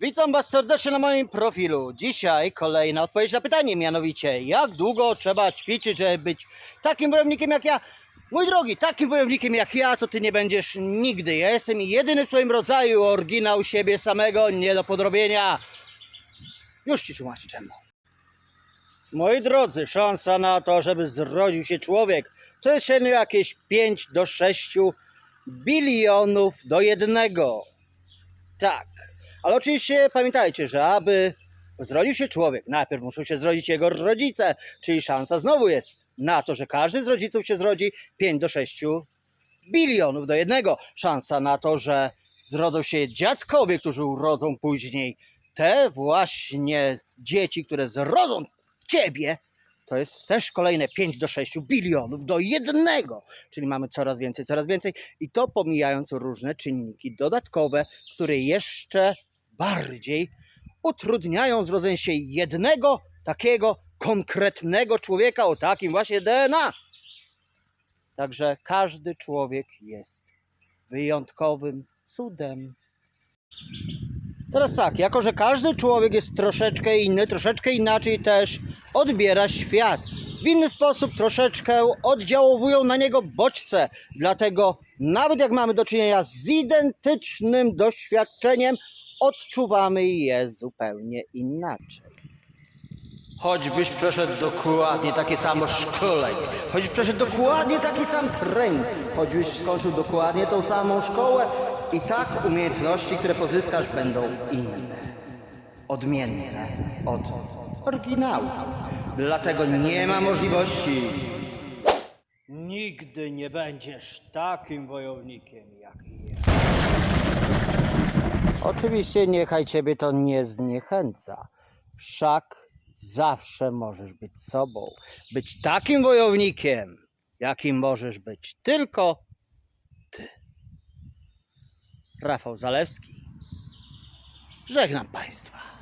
Witam Was serdecznie na moim profilu. Dzisiaj kolejna odpowiedź na pytanie, mianowicie jak długo trzeba ćwiczyć, żeby być takim wojownikiem jak ja? Mój drogi, takim wojownikiem jak ja, to Ty nie będziesz nigdy. Ja jestem jedyny w swoim rodzaju, oryginał siebie samego, nie do podrobienia. Już Ci tłumaczę czemu. Moi drodzy, szansa na to, żeby zrodził się człowiek, to jest średnio jakieś 5 do 6 bilionów do jednego. Tak. Ale oczywiście pamiętajcie, że aby zrodził się człowiek, najpierw muszą się zrodzić jego rodzice, czyli szansa znowu jest na to, że każdy z rodziców się zrodzi 5 do 6 bilionów do jednego. Szansa na to, że zrodzą się dziadkowie, którzy urodzą później te właśnie dzieci, które zrodzą ciebie, to jest też kolejne 5 do 6 bilionów do jednego. Czyli mamy coraz więcej, coraz więcej i to pomijając różne czynniki dodatkowe, które jeszcze bardziej utrudniają zrodzenie jednego takiego konkretnego człowieka o takim właśnie DNA. Także każdy człowiek jest wyjątkowym cudem. Teraz tak, jako że każdy człowiek jest troszeczkę inny, troszeczkę inaczej też odbiera świat. W inny sposób troszeczkę oddziałowują na niego bodźce. Dlatego nawet jak mamy do czynienia z identycznym doświadczeniem, odczuwamy je zupełnie inaczej. Choćbyś przeszedł dokładnie takie samo szkolenie, choćbyś przeszedł dokładnie taki sam trening, choćbyś skończył dokładnie tą samą szkołę, i tak umiejętności, które pozyskasz, będą inne, odmienne od oryginału. Dlatego nie ma możliwości. Nigdy nie będziesz takim wojownikiem jak ja. Oczywiście niechaj ciebie to nie zniechęca. Wszak zawsze możesz być sobą. Być takim wojownikiem, jakim możesz być tylko ty. Rafał Zalewski. Żegnam Państwa.